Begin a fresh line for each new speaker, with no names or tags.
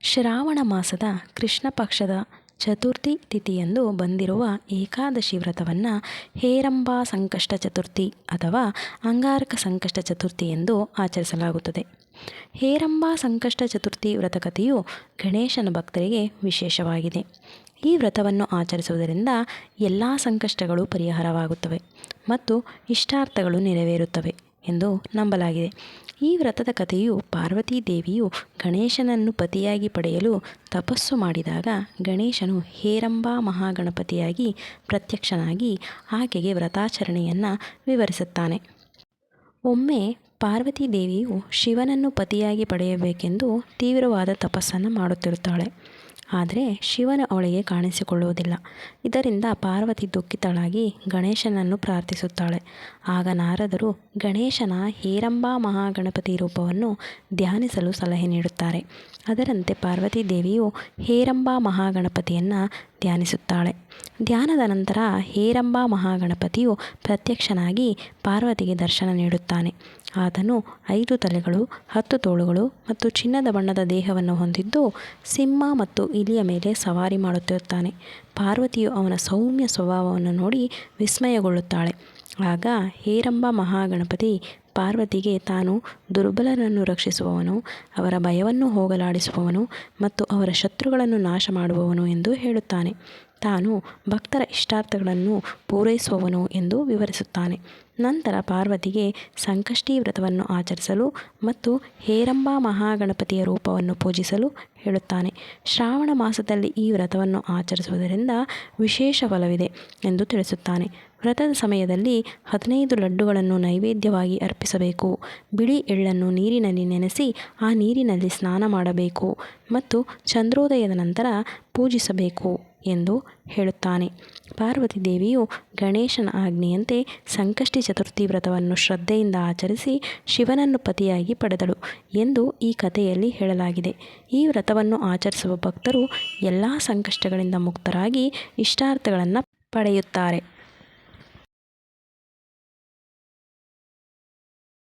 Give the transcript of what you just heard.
ಶ್ರಾವಣ ಮಾಸದ ಕೃಷ್ಣ ಪಕ್ಷದ ಚತುರ್ಥಿ ತಿಥಿಯಂದು ಬಂದಿರುವ ಏಕಾದಶಿ ವ್ರತವನ್ನು ಹೇರಂಬಾ ಸಂಕಷ್ಟ ಚತುರ್ಥಿ ಅಥವಾ ಅಂಗಾರಕ ಸಂಕಷ್ಟ ಚತುರ್ಥಿ ಎಂದು ಆಚರಿಸಲಾಗುತ್ತದೆ. ಹೇರಂಬಾ ಸಂಕಷ್ಟ ಚತುರ್ಥಿ ವ್ರತಕಥೆಯು ಗಣೇಶನ ಭಕ್ತರಿಗೆ ವಿಶೇಷವಾಗಿದೆ. ಈ ವ್ರತವನ್ನು ಆಚರಿಸುವುದರಿಂದ ಎಲ್ಲ ಸಂಕಷ್ಟಗಳು ಪರಿಹಾರವಾಗುತ್ತವೆ ಮತ್ತು ಇಷ್ಟಾರ್ಥಗಳು ನೆರವೇರುತ್ತವೆ. ಎಂದು ನಂಬಲಾಗಿದೆ. ಈ ವ್ರತದ ಕಥೆಯು ಪಾರ್ವತೀ ದೇವಿಯು ಗಣೇಶನನ್ನು ಪತಿಯಾಗಿ ಪಡೆಯಲು ತಪಸ್ಸು ಮಾಡಿದಾಗ ಗಣೇಶನು ಹೇರಂಬಾ ಮಹಾಗಣಪತಿಯಾಗಿ ಪ್ರತ್ಯಕ್ಷನಾಗಿ ಆಕೆಗೆ ವ್ರತಾಚರಣೆಯನ್ನು ವಿವರಿಸುತ್ತಾನೆ. ಒಮ್ಮೆ ಪಾರ್ವತೀ ದೇವಿಯು ಶಿವನನ್ನು ಪತಿಯಾಗಿ ಪಡೆಯಬೇಕೆಂದು ತೀವ್ರವಾದ ತಪಸ್ಸನ್ನು ಮಾಡುತ್ತಿರುತ್ತಾಳೆ. ಆದರೆ ಶಿವನ ಅವಳಿಗೆ ಕಾಣಿಸಿಕೊಳ್ಳುವುದಿಲ್ಲ. ಇದರಿಂದ ಪಾರ್ವತಿ ದುಃಖಿತಳಾಗಿ ಗಣೇಶನನ್ನು ಪ್ರಾರ್ಥಿಸುತ್ತಾಳೆ. ಆಗ ನಾರದರು, ಗಣೇಶನ ಹೇರಂಬಾ ಮಹಾಗಣಪತಿ ರೂಪವನ್ನು ಧ್ಯಾನಿಸಲು ಸಲಹೆ ನೀಡುತ್ತಾರೆ. ಅದರಂತೆ ಪಾರ್ವತಿ ದೇವಿಯು ಹೇರಂಬಾ ಮಹಾಗಣಪತಿಯನ್ನು ಧ್ಯಾನಿಸುತ್ತಾಳೆ. ಧ್ಯಾನದ ನಂತರ ಹೇರಂಬಾ ಮಹಾಗಣಪತಿಯು ಪ್ರತ್ಯಕ್ಷನಾಗಿ ಪಾರ್ವತಿಗೆ ದರ್ಶನ ನೀಡುತ್ತಾನೆ. ಆತನು ಐದು ತಲೆಗಳು, ಹತ್ತು ತೋಳುಗಳು ಮತ್ತು ಚಿನ್ನದ ಬಣ್ಣದ ದೇಹವನ್ನು ಹೊಂದಿದ್ದು ಸಿಂಹ ಮತ್ತು ಇಲಿಯ ಮೇಲೆ ಸವಾರಿ ಮಾಡುತ್ತಿರುತ್ತಾನೆ. ಪಾರ್ವತಿಯು ಅವನ ಸೌಮ್ಯ ಸ್ವಭಾವವನ್ನು ನೋಡಿ ವಿಸ್ಮಯಗೊಳ್ಳುತ್ತಾಳೆ. ಆಗ ಹೇರಂಬ ಮಹಾಗಣಪತಿ ಪಾರ್ವತಿಗೆ ತಾನು ದುರ್ಬಲರನ್ನು ರಕ್ಷಿಸುವವನು ಅವರ ಭಯವನ್ನು ಹೋಗಲಾಡಿಸುವವನು ಮತ್ತು ಅವರ ಶತ್ರುಗಳನ್ನು ನಾಶ ಮಾಡುವವನು ಎಂದು ಹೇಳುತ್ತಾನೆ. ತಾನು ಭಕ್ತರ ಇಷ್ಟಾರ್ಥಗಳನ್ನು ಪೂರೈಸುವವನು ಎಂದು ವಿವರಿಸುತ್ತಾನೆ. ನಂತರ ಪಾರ್ವತಿಗೆ ಸಂಕಷ್ಟಿ ವ್ರತವನ್ನು ಆಚರಿಸಲು ಮತ್ತು ಹೇರಂಬಾ ಮಹಾಗಣಪತಿಯ ರೂಪವನ್ನು ಪೂಜಿಸಲು ಹೇಳುತ್ತಾನೆ. ಶ್ರಾವಣ ಮಾಸದಲ್ಲಿ ಈ ವ್ರತವನ್ನು ಆಚರಿಸುವುದರಿಂದ ವಿಶೇಷ ಫಲವಿದೆ ಎಂದು ತಿಳಿಸುತ್ತಾನೆ. ವ್ರತದ ಸಮಯದಲ್ಲಿ ಹದಿನೈದು ಲಡ್ಡುಗಳನ್ನು ನೈವೇದ್ಯವಾಗಿ ಅರ್ಪಿಸಬೇಕು. ಬಿಳಿ ಎಳ್ಳನ್ನು ನೀರಿನಲ್ಲಿ ನೆನೆಸಿ ಆ ನೀರಿನಲ್ಲಿ ಸ್ನಾನ ಮಾಡಬೇಕು ಮತ್ತು ಚಂದ್ರೋದಯದ ನಂತರ ಪೂಜಿಸಬೇಕು. ಎಂದು ಹೇಳುತ್ತಾನೆ. ಪಾರ್ವತಿ ದೇವಿಯು ಗಣೇಶನ ಆಜ್ಞೆಯಂತೆ ಸಂಕಷ್ಟಿ ಚತುರ್ಥಿ ವ್ರತವನ್ನು ಶ್ರದ್ಧೆಯಿಂದ ಆಚರಿಸಿ ಶಿವನನ್ನು ಪತಿಯಾಗಿ ಪಡೆದಳು ಎಂದು ಈ ಕಥೆಯಲ್ಲಿ ಹೇಳಲಾಗಿದೆ. ಈ ವ್ರತವನ್ನು ಆಚರಿಸುವ ಭಕ್ತರು ಎಲ್ಲ ಸಂಕಷ್ಟಗಳಿಂದ ಮುಕ್ತರಾಗಿ ಇಷ್ಟಾರ್ಥಗಳನ್ನು ಪಡೆಯುತ್ತಾರೆ.